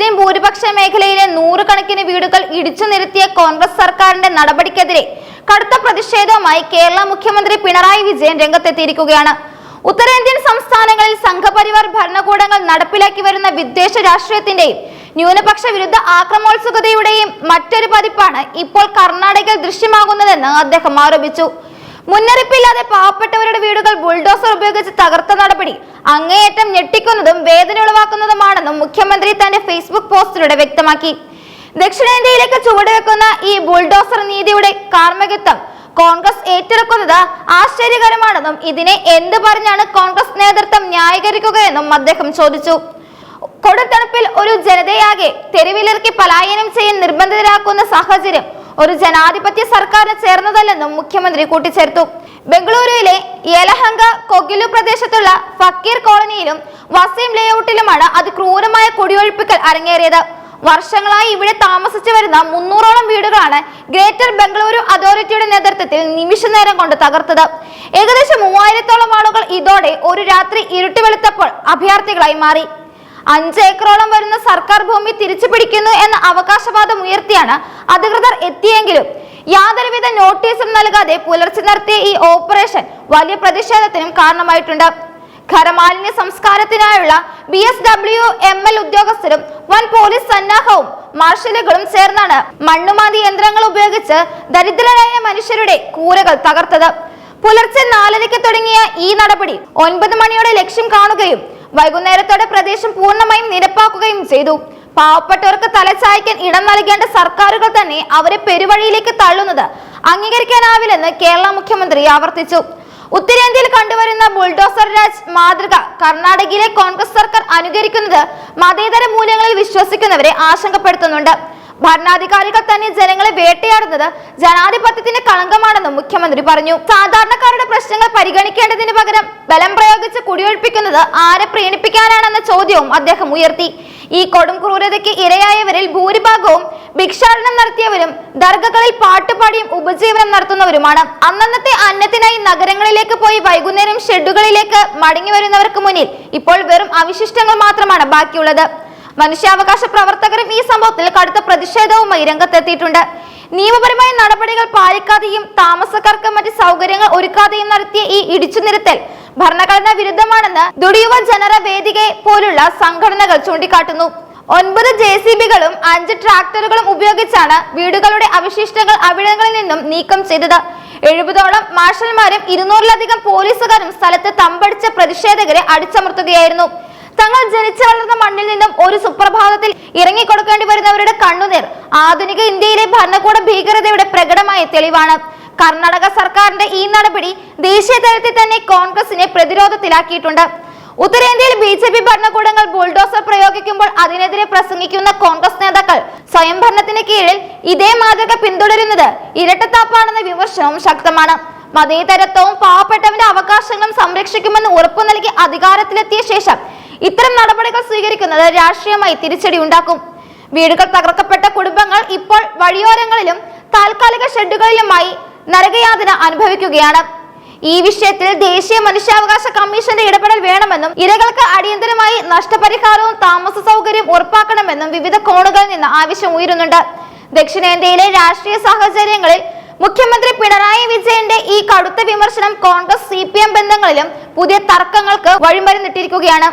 മുസ്ലിം ഭൂരിപക്ഷ മേഖലയിലെ നൂറുകണക്കിന് വീടുകൾ ഇടിച്ചു നിരത്തിയ കോൺഗ്രസ് സർക്കാരിന്റെ നടപടിക്കെതിരെ കടുത്ത പ്രതിഷേധവുമായി കേരള മുഖ്യമന്ത്രി പിണറായി വിജയൻ രംഗത്തെത്തിയിരിക്കുകയാണ്. ഉത്തരേന്ത്യൻ സംസ്ഥാനങ്ങളിൽ സംഘപരിവാർ ഭരണകൂടങ്ങൾ നടപ്പിലാക്കി വരുന്ന വിദ്വേഷ രാഷ്ട്രീയത്തിന്റെയും ന്യൂനപക്ഷ വിരുദ്ധ ആക്രമോത്സുകതയുടെയും മറ്റൊരു പതിപ്പാണ് ഇപ്പോൾ കർണാടകയിൽ ദൃശ്യമാകുന്നതെന്ന് അദ്ദേഹം ആരോപിച്ചു. മുന്നറിയിപ്പില്ലാതെ പാവപ്പെട്ടവരുടെ വീടുകൾ ബുൾഡോസർ ഉപയോഗിച്ച് തകർത്ത നടപടി. അങ്ങേയറ്റം ഞെട്ടിക്കുന്നതും വേദന ഉളവാക്കുന്നതുമാണെന്നും മുഖ്യമന്ത്രി തന്റെ ഫേസ്ബുക്ക് പോസ്റ്റിലൂടെ വ്യക്തമാക്കി. ദക്ഷിണേന്ത്യയിലേക്ക് ചുവടുവെക്കുന്ന ഈ ബുൾഡോസർ നീതിയുടെ കാർമ്മികത്വം കോൺഗ്രസ് ഏറ്റെടുക്കുന്നത് ആശ്ചര്യകരമാണെന്നും ഇതിനെ എന്ത് പറഞ്ഞാണ് കോൺഗ്രസ് നേതൃത്വം ന്യായീകരിക്കുകയെന്നും അദ്ദേഹം ചോദിച്ചു. കൊടുത്തണുപ്പിൽ ഒരു ജനതയാകെ തെരുവിലിറക്കി പലായനം ചെയ്യാൻ നിർബന്ധിതരാക്കുന്ന സാഹചര്യം ഒരു ജനാധിപത്യ സർക്കാരിന് ചേർന്നതല്ലെന്നും മുഖ്യമന്ത്രി കൂട്ടിച്ചേർത്തു. ബംഗളൂരുവിലെ യലഹങ്ക കൊഗിലു പ്രദേശത്തുള്ള ഫക്കീർ കോളനിയിലും വസീം ലേഔട്ടിലുമാണ് അതിക്രൂരമായ കുടിയൊഴിപ്പിക്കൽ അരങ്ങേറിയത്. വർഷങ്ങളായി ഇവിടെ താമസിച്ചു വരുന്ന മുന്നൂറോളം വീടുകളാണ് ഗ്രേറ്റർ ബംഗളൂരു അതോറിറ്റിയുടെ നേതൃത്വത്തിൽ നിമിഷ നേരം കൊണ്ട് തകർത്തത്. ഏകദേശം മൂവായിരത്തോളം ആളുകൾ ഇതോടെ ഒരു രാത്രി ഇരുട്ടി വെളുത്തപ്പോൾ അഭയാർത്ഥികളായി മാറി. അഞ്ച് ഏക്കറോളം വരുന്ന സർക്കാർ ഭൂമി തിരിച്ചു പിടിക്കുന്നു എന്ന അവകാശവാദം ഉയർത്തിയാണ് അധികൃതർ എത്തിയെങ്കിലും യാതൊരുവിധ നോട്ടീസും നൽകാതെ പുലർച്ചെ നടത്തിയ ഈ ഓപ്പറേഷൻ വലിയ പ്രതിഷേധത്തിനും കാരണമായിട്ടുണ്ട്. ഖരമാലിന്യ സംസ്കാരത്തിനായുള്ള B S W M L ഉദ്യോഗസ്ഥരും വൻ പോലീസ് സന്നാഹവും മാർഷലുകളും ചേർന്നാണ് മണ്ണുമാതി യന്ത്രങ്ങൾ ഉപയോഗിച്ച് ദരിദ്രരായ മനുഷ്യരുടെ കൂരകൾ തകർത്തത്. പുലർച്ചെ നാലരയ്ക്ക് തുടങ്ങിയ ഈ നടപടി ഒൻപത് മണിയോടെ ലക്ഷ്യം കാണുകയും വൈകുന്നേരത്തോടെ പ്രദേശം പൂർണമായും നിരപ്പാക്കുകയും ചെയ്തു. പാവപ്പെട്ടവർക്ക് തലച്ചായ്ക്കാൻ ഇടം നൽകേണ്ട സർക്കാരുകൾ തന്നെ അവരെ പെരുവഴിയിലേക്ക് തള്ളുന്നത് അംഗീകരിക്കാനാവില്ലെന്ന് കേരള മുഖ്യമന്ത്രി ആവർത്തിച്ചു. ഉത്തരേന്ത്യയിൽ കണ്ടുവരുന്ന ബുൾഡോസർ രാജ് മാതൃക കർണാടകയിലെ കോൺഗ്രസ് സർക്കാർ അനുകരിക്കുന്നത് മതേതര മൂല്യങ്ങളിൽ വിശ്വസിക്കുന്നവരെ ആശങ്കപ്പെടുത്തുന്നുണ്ട്. ഭരണാധികാരികൾ തന്നെ ജനങ്ങളെ വേട്ടയാടുന്നത് ജനാധിപത്യത്തിന്റെ കളങ്കമാണെന്നും മുഖ്യമന്ത്രി പറഞ്ഞു. സാധാരണക്കാരുടെ പ്രശ്നങ്ങൾ പരിഗണിക്കേണ്ടതിന് പകരം ബലം പ്രയോഗിച്ച് കുടിയൊഴിപ്പിക്കുന്നത് ആരെ പ്രീണിപ്പിക്കാനാണെന്ന ചോദ്യവും അദ്ദേഹം ഉയർത്തി. ഈ കൊടും ക്രൂരതയ്ക്ക് ഇരയായവരിൽ ഭൂരിഭാഗവും ഭിക്ഷാടനം നടത്തിയവരും ദർഗകളിൽ പാട്ടുപാടിയും ഉപജീവനം നടത്തുന്നവരുമാണ്. അന്നന്നത്തെ അന്നത്തിനായി നഗരങ്ങളിലേക്ക് പോയി വൈകുന്നേരം ഷെഡുകളിലേക്ക് മടങ്ങി വരുന്നവർക്ക് മുന്നിൽ ഇപ്പോൾ വെറും അവശിഷ്ടങ്ങൾ മാത്രമാണ് ബാക്കിയുള്ളത്. മനുഷ്യാവകാശ പ്രവർത്തകരും ഈ സംഭവത്തിൽ കടുത്ത പ്രതിഷേധവുമായി രംഗത്തെത്തിയിട്ടുണ്ട്. നിയമപരമായ നടപടികൾ പാലിക്കാതെയും താമസക്കാർക്ക് മറ്റ് സൗകര്യങ്ങൾ ഒരുക്കാതെയും നടത്തിയ ഈ ഇടിച്ചുനിരത്തൽ ഭരണഘടനാ വിരുദ്ധമാണെന്ന് ദുടിയുവ ജനറ വേദികയെ പോലുള്ള സംഘടനകൾ ചൂണ്ടിക്കാട്ടുന്നു. ഒൻപത് ജെ സി ബികളും അഞ്ച് ട്രാക്ടറുകളും ഉപയോഗിച്ചാണ് വീടുകളുടെ അവശിഷ്ടങ്ങൾ അവിടങ്ങളിൽ നിന്നും നീക്കം ചെയ്തത്. എഴുപതോളം മാർഷൽമാരും ഇരുന്നൂറിലധികം പോലീസുകാരും സ്ഥലത്ത് തമ്പടിച്ച പ്രതിഷേധകരെ അടിച്ചമർത്തുകയായിരുന്നു. തങ്ങൾ ജനിച്ചു വളർന്ന മണ്ണിൽ നിന്നും ഒരു സുപ്രഭാതത്തിൽ ഇറങ്ങിക്കൊടുക്കേണ്ടി വരുന്നവരുടെ കണ്ണുനീർ ആധുനിക ഇന്ത്യയിലെ ഭരണകൂട ഭീകരതയുടെ പ്രകടമായ തെളിവാണ്. കർണാടക സർക്കാരിന്റെ ഈ നടപടി ദേശീയ തലത്തിൽ തന്നെ കോൺഗ്രസിനെ പ്രതിരോധത്തിലാക്കിയിട്ടുണ്ട്. ഉത്തരേന്ത്യയിൽ ബി ജെ പി ഭരണകൂടങ്ങൾ ബുൾഡോസർ പ്രയോഗിക്കുമ്പോൾ അതിനെതിരെ പ്രസംഗിക്കുന്ന കോൺഗ്രസ് നേതാക്കൾ സ്വയംഭരണത്തിന് കീഴിൽ ഇതേ മാതൃക പിന്തുടരുന്നത് ഇരട്ടത്താപ്പാണെന്ന വിമർശനവും ശക്തമാണ്. മതേതരത്വവും പാവപ്പെട്ടവന്റെ അവകാശങ്ങളും സംരക്ഷിക്കുമെന്ന് ഉറപ്പു നൽകി അധികാരത്തിലെത്തിയ ശേഷം ഇത്തരം നടപടികൾ സ്വീകരിക്കുന്നത് രാഷ്ട്രീയമായി തിരിച്ചടി ഉണ്ടാക്കും. വീടുകൾ തകർക്കപ്പെട്ട കുടുംബങ്ങൾ ഇപ്പോൾ വഴിയോരങ്ങളിലും താൽക്കാലിക ഷെഡുകളിലുമായി നരകയാതന അനുഭവിക്കുകയാണ്. ഈ വിഷയത്തിൽ ദേശീയ മനുഷ്യാവകാശ കമ്മീഷന്റെ ഇടപെടൽ വേണമെന്നും ഇരകൾക്ക് അടിയന്തരമായി നഷ്ടപരിഹാരവും താമസ സൗകര്യവും ഉറപ്പാക്കണമെന്നും വിവിധ കോണുകളിൽ നിന്ന് ആവശ്യം ഉയരുന്നുണ്ട്. ദക്ഷിണേന്ത്യയിലെ രാഷ്ട്രീയ സാഹചര്യങ്ങളിൽ മുഖ്യമന്ത്രി പിണറായി വിജയന്റെ ഈ കടുത്ത വിമർശനം കോൺഗ്രസ് സി ബന്ധങ്ങളിലും പുതിയ തർക്കങ്ങൾക്ക് വഴിമരുന്നിട്ടിരിക്കുകയാണ്.